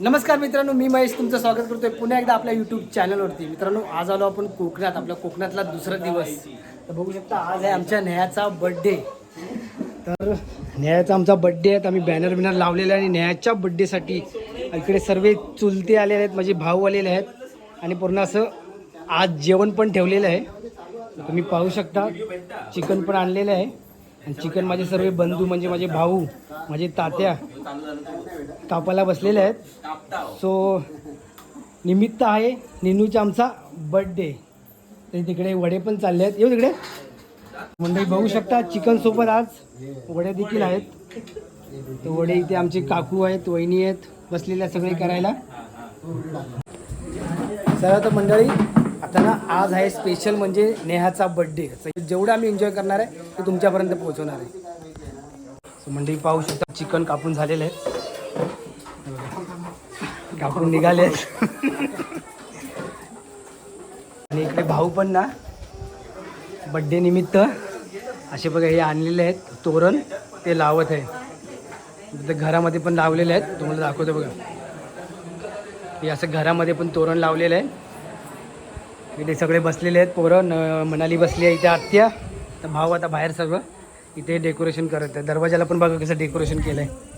नमस्कार मित्रांनो मी महेश तुमचं स्वागत करतोय पुन्हा एकदा आपल्या यूट्यूब चॅनलवरती मित्रांनो आज आलो आपण कोकणात आपल्या कोकणातला दुसरा दिवस. तर बघू शकता आज आहे आमच्या नेहाचा बड्डे तर नेहाचा आमचा बड्डे आहे आम्ही बॅनर बिनर लावलेला आहे आणि नेहाच्या बड्डेसाठी इकडे सर्व चुलते आलेले आहेत माझे भाऊ आलेले आहेत. आणि पूर्ण असं आज जेवण पण ठेवलेलं आहे. तुम्ही पाहू शकता चिकन पण आणलेलं आहे. आणि चिकन माझे सर्व बंधू म्हणजे माझे भाऊ माझे तात्या कापायला बसलेले आहेत. सो निमित्त आहे निनूचा आमचा बर्थडे ते तिकडे वडे पण चालले आहेत. येऊ तिकडे. मंडळी बघू शकता चिकन सोबत आज वडे देखील आहेत. तर वडे इथे आमचे काकू आहेत वहिनी आहेत बसलेल्या सगळे करायला. चला तर मंडळी आता ना आज आहे स्पेशल म्हणजे नेहाचा बर्थडे जेवढं आम्ही एन्जॉय करणार आहे ते तुमच्यापर्यंत पोहोचवणार आहे. मंडळी पाहू शकता चिकन कापून झालेलं आहे कापून निघाले आहेत. आणि इकडे भाऊ पण ना बड्डे निमित्त असे बघा हे आणलेले आहेत. तोरण ते लावत आहे. ते घरामध्ये पण लावलेले आहेत. तुम्हाला दाखवतो बघा. हे असं घरामध्ये पण तोरण लावलेलं आहे. इथे सगळे बसलेले आहेत पोरं. न मनाली बसली आहे इथे आत्या. तर भाऊ आता बाहेर सगळं इथे डेकोरेशन करत आहे. दरवाजाला पण बघा कसं डेकोरेशन केलं आहे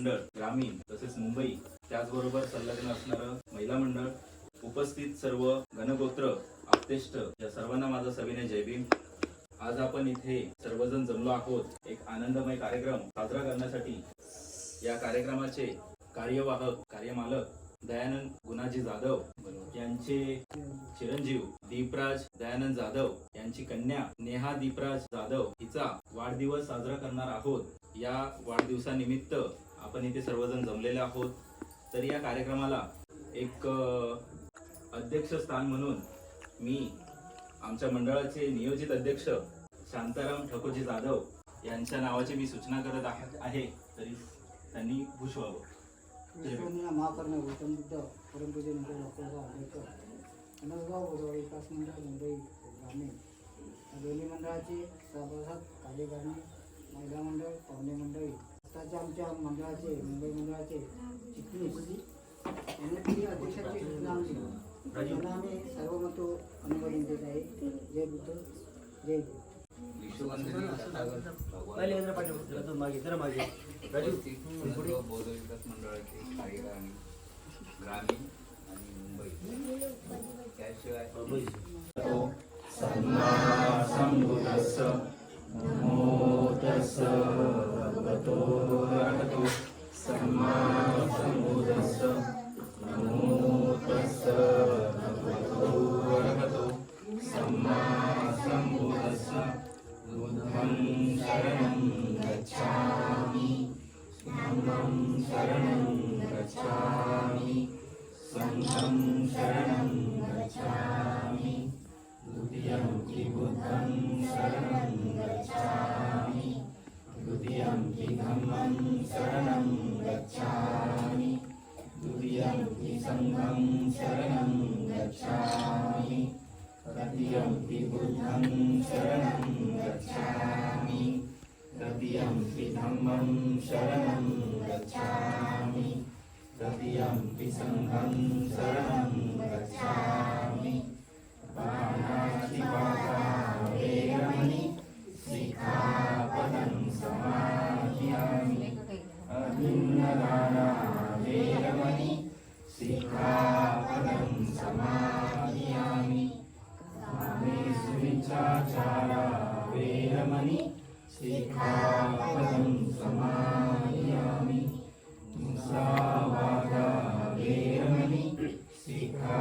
मंडळ ग्रामीण तसेच मुंबई त्याचबरोबर संलग्न असणारं महिला मंडळ उपस्थित सर्व घनगोत्र आप्तेष्ट या सर्वांना माझा सविनय जयभीम आज आपण इथे सर्वजण जमलो आहोत. एक आनंदमय कार्यक्रम साजरा करण्यासाठी. या कार्यक्रमाचे कार्यवाहक कार्यमालक दयानंद गुणाजी जाधव यांचे चिरंजीव दीपराज दयानंद जाधव यांची कन्या नेहा दीपराज जाधव हिचा वाढदिवस साजरा करणार आहोत. या वाढदिवसानिमित्त आपण इथे सर्वजण जमलेले आहोत. तर या कार्यक्रमाला एक अ, अध्यक्षस्थान म्हणून मी आमच्या मंडळाचे नियोजित अध्यक्ष शांताराम ठकोजी जाधव यांच्या नावाची मी सूचना करत आहे- आहे. तरी त्यांनी खुश व्हावं जय भीम. महाकर्ण गौतम बुद्ध परमपूज्य नंतर डॉक्टर आंबेडकर अनसगाव बोधवा विकास मंडळ मुंबई ग्रामीण. दोन्ही मंडळाचे सभासद कार्यकारिणी महिला मंडळ पाहुणे मंडळी आताच्या आमच्या मंडळाचे मुंबई मंडळाचे चिटणीस यांनी ती अध्यक्षाची सूचना आमची त्यांना आम्ही सर्व मतो अनुमोदन देत आहे. जय बुद्ध जय बौद्ध. विकास मंडळाचे कार्यकारिणी ग्रामीण आणि मुंबई त्याशिवाय सम्बुद्धस्स नमो तस्स गच्छामि। सङ्घं शरणं गच्छामि। द्वितीयं बुद्धं शरणं गच्छामि। द्वितीयं धम्मं शरणं गच्छामि। द्वितीयं सङ्घं शरणं गच्छामि। तृतीयं बुद्धं शरणं गच्छामि। तृतीयं धम्मं शरणं गच्छामि। तृतीयं सङ्घं शरणं गच्छामि। Speak.